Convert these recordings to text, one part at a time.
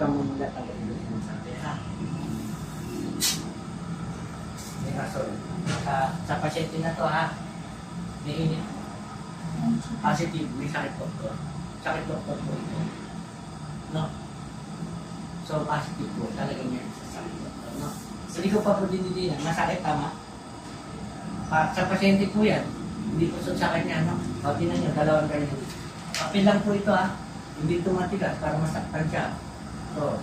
ka mong natanggalin yung sabi, ha? May rason. Sa, sa pasyente na to, ha? May init. Positive, may sakit doktor. Sakit doktor po ito. No? So, positive po. Talaga niya sa sakit doktor, no? Hindi ko pa po dinidinan. Masakit, tama? Pa, sa pasyente po yan. Hindi po sa kanya, no? O, tinan nyo, dalawang ganyan. Papel lang po ito, ha? Hindi ito matigas para masaktan siya. So,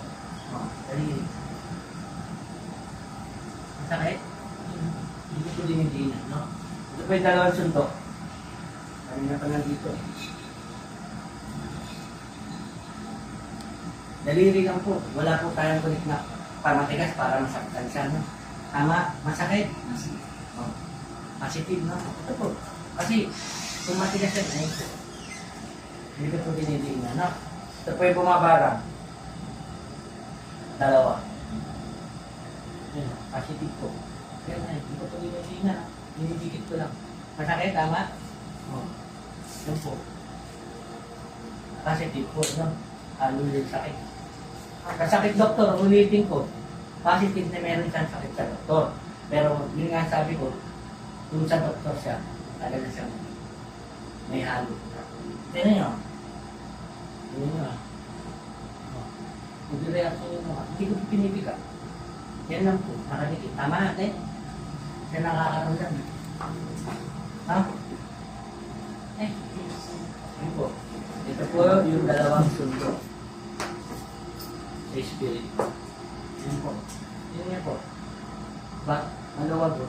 oh, dali. Masakit? Hindi ko dinidinan, no? Ito po yung dalawang suntok. Kanina pa nandito. Daliri lang po. Wala po tayong kulit na pamatigas para masaktan siya, no? Tama? Masakit? Oh. Positive, no? Ito po. Kasi, kung matigas yan, ayun po. Hindi ko po dinidinan, no? Ito po yung bumabarang. Dalawa. Yan, positive po. Yan na, hindi ko po dinidinan. Dinidikit ko lang. Masakit, tama? Oh. Yan po. Positive po, no? Halo yung sakit. Kasakit doktor, ulitin ko. Positive na meron siyang sakit sa doktor. Pero yun nga sabi ko, kung sa doktor siya, talaga siyang may halo. Tingnan nyo. Tingnan nyo ah. Oh. Mag-reaction yun mo. Hindi ko pinipika. Yan lang po, nakadikit. Tama natin. Yan nakakaramdam. Ha? Eh, yun po. Ito po yung dalawang sundo. Sa spirit. Yun po. Yun nga po. Ba, maluwag po.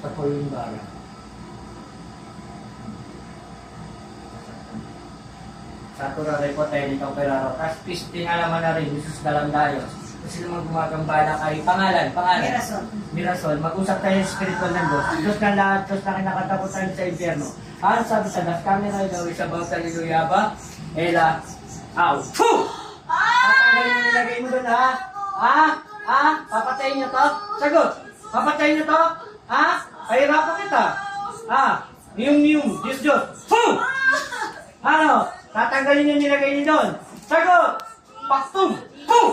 Ito po yung bara. Sa turare po tayo nitong peraro. Tapos peace din alaman na rin, Jesus dalam tayo. Kasi naman gumagambala kay pangalan, pangalan. Mirasol. Mirasol, mag-usap tayo sa spiritual ng Diyos. Diyos na lahat, Diyos na kinakatakutan sa impyerno. Ang sabi sa das camera daw is about hallelujah ba? Ela, aw. Fuh! Tatanggalin mo nilagay mo doon ha? Ha? Ha? Papatayin niyo to? Sagot! Papatayin niyo to? Ha? Pahirapan kita. Ha? Niyong niyong, Diyos Diyos. Fuh! Ano? Tatanggalin niyo nilagay niyo doon. Sagot! Paktum! Fuh!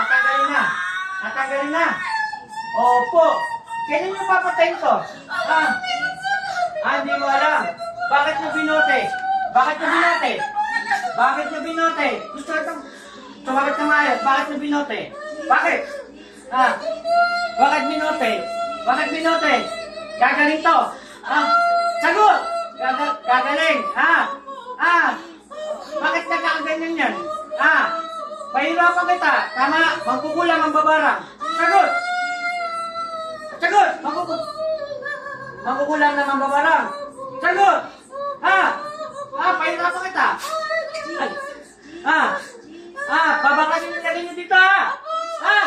Tatanggalin na. Tatanggalin na. Opo. Kailan niyo papatayin to? Ah, ah, hindi mo alam. Bakit niyo binote? Bakit niyo binote? Bakit niyo binote? Gusto itong sumagot na maayos. Bakit niyo binote? Bakit? Ah, bakit binote? Bakit binote? Gagaling to. Ah, sagot! Gaga gagaling. Ah, ah, bakit nagkakaganyan yan? Ah, pahirapan kita. Tama, magkukulang ang babarang. Sagot! Sagot! Magkukulang. Magkukulang naman babarang. Sagot! Ha? Ha? Pahirapan kita. Ay. Ha? Ha? Babakasin lagay niyo dito ha? Ha?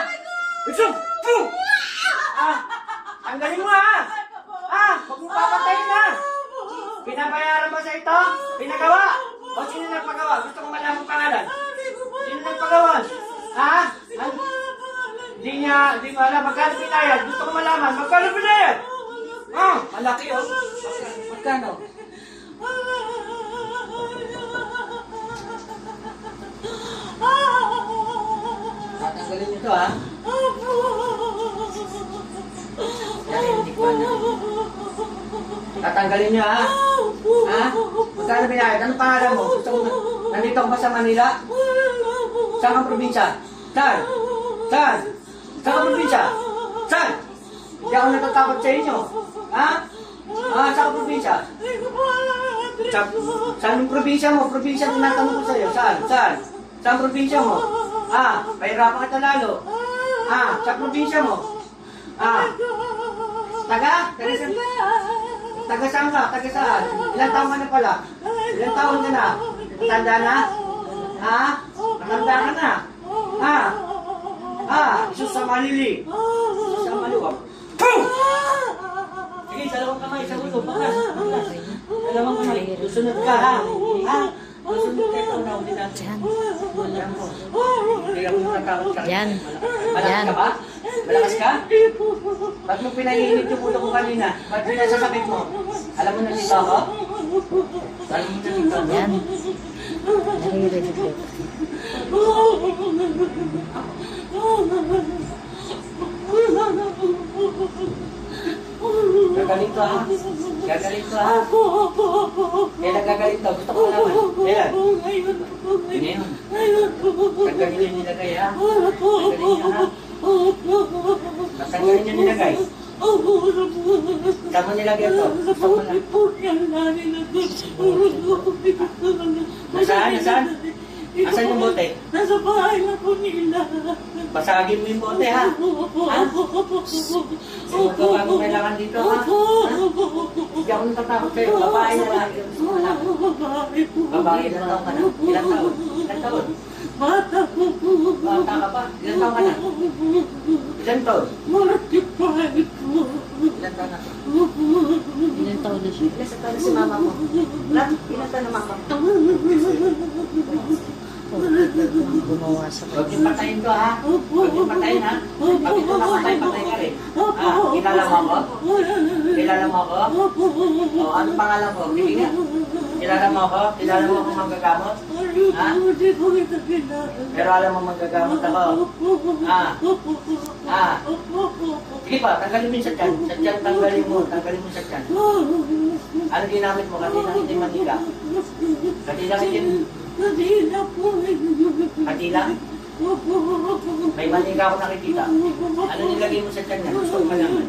Isog! Fu! Ha? Tanggalin mo ha? Ha? Huwag mo papatayin ha? Pinabayaran ba sa ito? Pinagawa? O sino nagpagawa? Gusto ko malaman ang pangalan. Sino nagpagawa? Ha? Ano? Hindi niya, hindi ko alam. Magkano pinayad? Gusto ko malaman. Magkano pinayad? Ah, malaki oh. Magkano? Tatanggalin niyo to ha? Alam. Tatanggalin niyo ha? Ha? Magkano pinayad? Anong pangalan mo? Gusto ko, nandito ba sa Manila? Saan kang probinsya? Saan? Saan? Saan kang probinsya? Saan? Hindi ako natatakot sa inyo. Ha? Ah, saan kang probinsya? Sa, saan yung probinsya mo? Probinsya tinatanong ko sa'yo. Saan? Saan? Saan probinsya mo? Ah, pahirapan kita lalo. Ah, sa probinsya mo? Ah, taga? Taga saan? Taga saan ka? Taga saan? Ilang taon ka na pala? Ilang taon ka na? Matanda na? Ha? Matanda ka na? Ha? Ha? Isus sa malili. Isus sa maluwag. Boom! Sige, dalawang kamay sa ulo. Bakas. Bakas. Dalawang kamay. Susunod ka, ha? Ha? Susunod ka ito na ulit natin. Yan po. Hindi ako natatakot ka. Yan. Malakas ka ba? Malakas ka? Ba't mo pinahinit yung ulo ko kanina? Ba't pinasasakit mo? Alam mo na dito ako? Alam mo na dito ako? Yan. naririnig ko. Gagaling ha. Gagaling to ha. Kailan gagaling to? Gusto ko naman. Kailan? Ngayon. Tanggalin yung nilagay ha. Tanggalin niyo ha. Tanggalin yung nilagay. Mo nilagay to? Gusto mo na. Nasaan? Nasaan? Asan yung bote? Nasa bahay na po nila. Basagin mo yung bote ha. Ha? Sinugawa mo kailangan dito ha. Hindi ako natatakot sa'yo. Babae na lang. Mo na. Babae na taon ka na. Ilang taon? Ilang taon? Bata po po. Bata ka pa? Ilang taon ka na? Ilang taon? Mortified po. Ilang taon na? Ilan taon na siya? Ilan taon na si mama mo? Rat, ilan taon na mama mo? Gumawa sa Huwag yung patayin to ha. Huwag yung patayin ha. Pag ito namatay, patay ka rin. Ah, kilala mo ako? Kilala mo ako? O, ano pangalan ko? Sige nga. Kilala mo ako? Kilala mo akong manggagamot? Ha? Hindi ko. Pero alam mo manggagamot ako. Ah. Ah. Sige pa, tanggalin mo sa tiyan. Sa tiyan, tanggalin mo. Tanggalin mo sa tiyan. Ano ginamit mo? Kanina hindi manika. Kanina hindi Hindi na po. Kanina? May manika ako nakikita. Ano nilagay mo sa tiyan niya? Gusto ko malaman.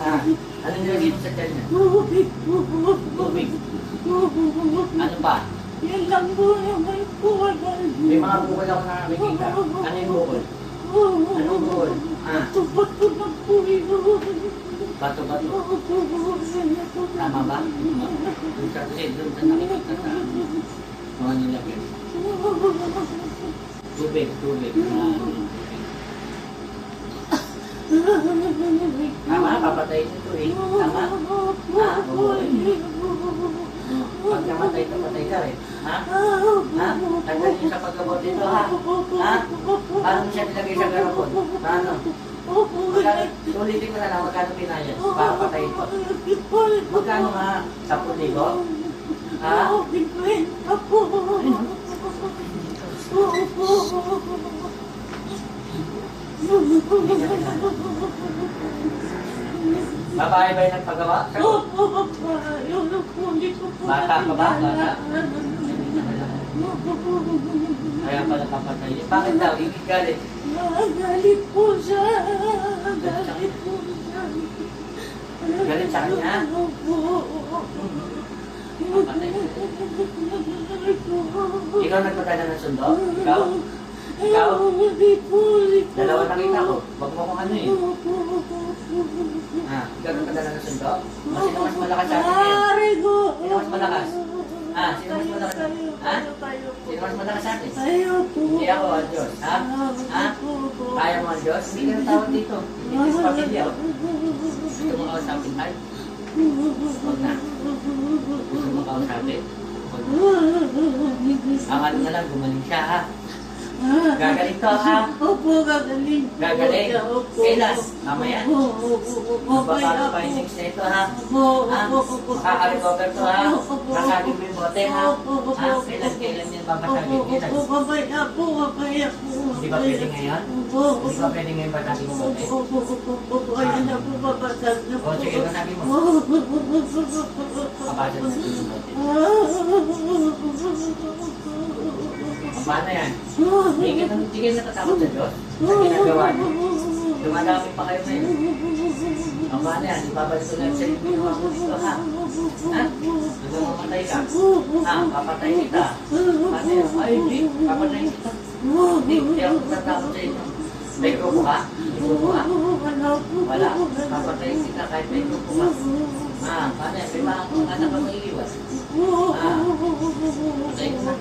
Ah, ano nilagay mo sa tiyan niya? Tubig. Ano pa? Yan lang po yung may kuwanan. May mga bukol ako nakikita. Ano yung bukol? Anong bukol? Ah, Tupat ko na po yun. bato-bato. Tama ba? Doon sa doon sa nakikita sa mga nilagay. Tubig, tubig. Tama, papatayin ito eh. Tama? Ah. Pag namatay ka, patay ka rin. Ha? Ha? Tanggalin niyo sa pagkabot dito ha? Ha? Paano siya nilagay sa garapon? Paano? Ulitin mo na lang, magkano pinayad? Para patayin ko. Magkano nga? 10,000? Ha? Babae ba yung nagpagawa? Sagot. Bata ka ba? Bata? Kaya pala papatay. Bakit daw? Ibig galit. Galit po siya. Galit po siya. Galit sa kanya? Opo. Papatay. Ikaw nagpadala ng sundo? Ikaw? Ikaw? Dalawa nakita ko. Wag mo kung ano eh. Ah, ikaw nagpadala ng sundo? O sino mas malakas sa atin ngayon? Sino mas malakas? Ah, sino mas malakas? Ha? Sino mas malakas sa atin? Hindi ako, ang Diyos. Ha? Ha? Kaya mo ang Diyos? Hindi ka na tawag dito. Hindi sa pamilya. Gusto mo kausapin tayo? Huwag na. Huwag na. Ang ano na lang, gumaling siya ha. Gagaling to ha. Opo, gagaling. po Gagaling. Kailan? Mamaya? Magpapalo pa yung next na ito ha. Makaka-recover to ha. Nasagin mo yung bote ha. Ha? Kailan, kailan yan Opo, babasagin? Kailan? babaya po, babaya po. Di ba pwede ngayon? Hindi ba pwede ngayon basagin yung bote? Opo, opo, opo. Ayan na po, babasag na po. O sige, basagin mo. Kapasag na yung bote. Paano yan? Hindi ka, hindi ka natatakot sa Diyos? Sa ginagawa niyo? Dumadami pa kayo ngayon. O paano yan? Ibabalik ko lang sa. Ginawa dito ha? Ha? Hanggang mamatay ka? Ha? Papatay kita? Paano yan? Ay, hindi. Papatay kita. Hindi. Hindi ako natatakot sa inyo. May grupo ka? May grupo ka? Wala. Papatay kita kahit may grupo ka. Ah, paano yan? May mga anak ka maiiwan. Ah. Patay ko na.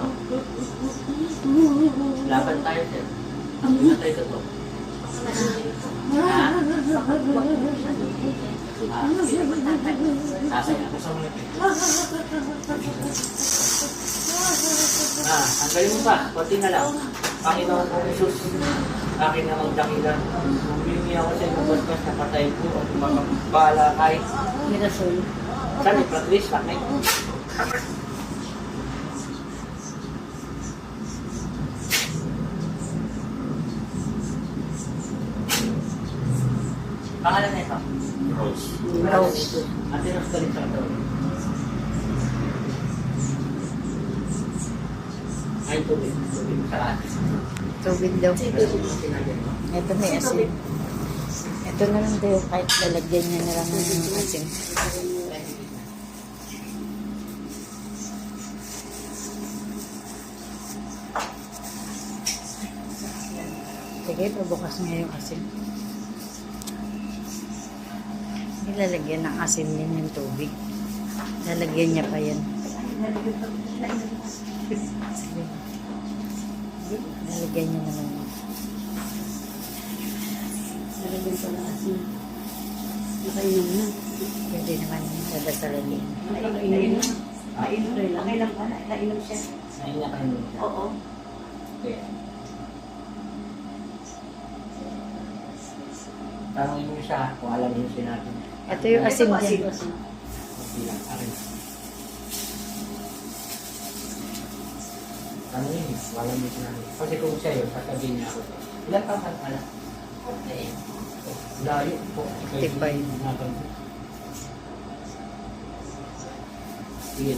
Laban tayo, sir. Ang to. Ha? Ah, Sasaya ako sa mga Ah, tanggalin mo pa. Kunti na lang. Panginoon ko, Jesus. Akin na magdakilan. Humingi ako sa inyo, bastos na patay ko. At makapala kahit Mira, sorry. Saan ni Patrice? Bakit? Pangalan nito? Rose. Rose. Ate Rose galit sa ito. Ay, tubig. Tubig sa atin. Tubig daw. Ito may asin. Ito na lang daw kahit lalagyan niya na lang ng asin. Sige, pabukas niya yung asin. Nilalagyan ng asin yan yung tubig. Lalagyan niya pa yan. Lalagyan niya naman yan. Nalagyan ko na asin. Nakainom na. Pwede naman yung dadasalan niya. Nakainom na. Nakainom na lang. Nakailang ka na, nainom siya. Ayun na. Oo. Okay. Tanongin mo siya kung alam niyo sinabi. Ito yung asin dyan. mo kung alam niyo sinabi. Kasi kung siya yun, sasabihin niya ako. Ilan pa ka pala? Eh, Layo po. Sige.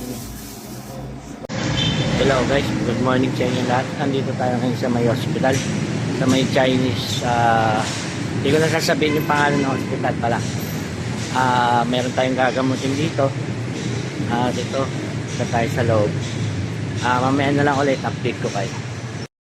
Hello guys, good morning sa inyo lahat. Nandito tayo ngayon sa may hospital. Sa may Chinese, ah, hindi ko na sasabihin yung pangalan ng hospital pala. Ah, meron tayong gagamutin dito. Ah, dito, sa tayo sa loob. Ah, mamaya na lang ulit, update ko kayo.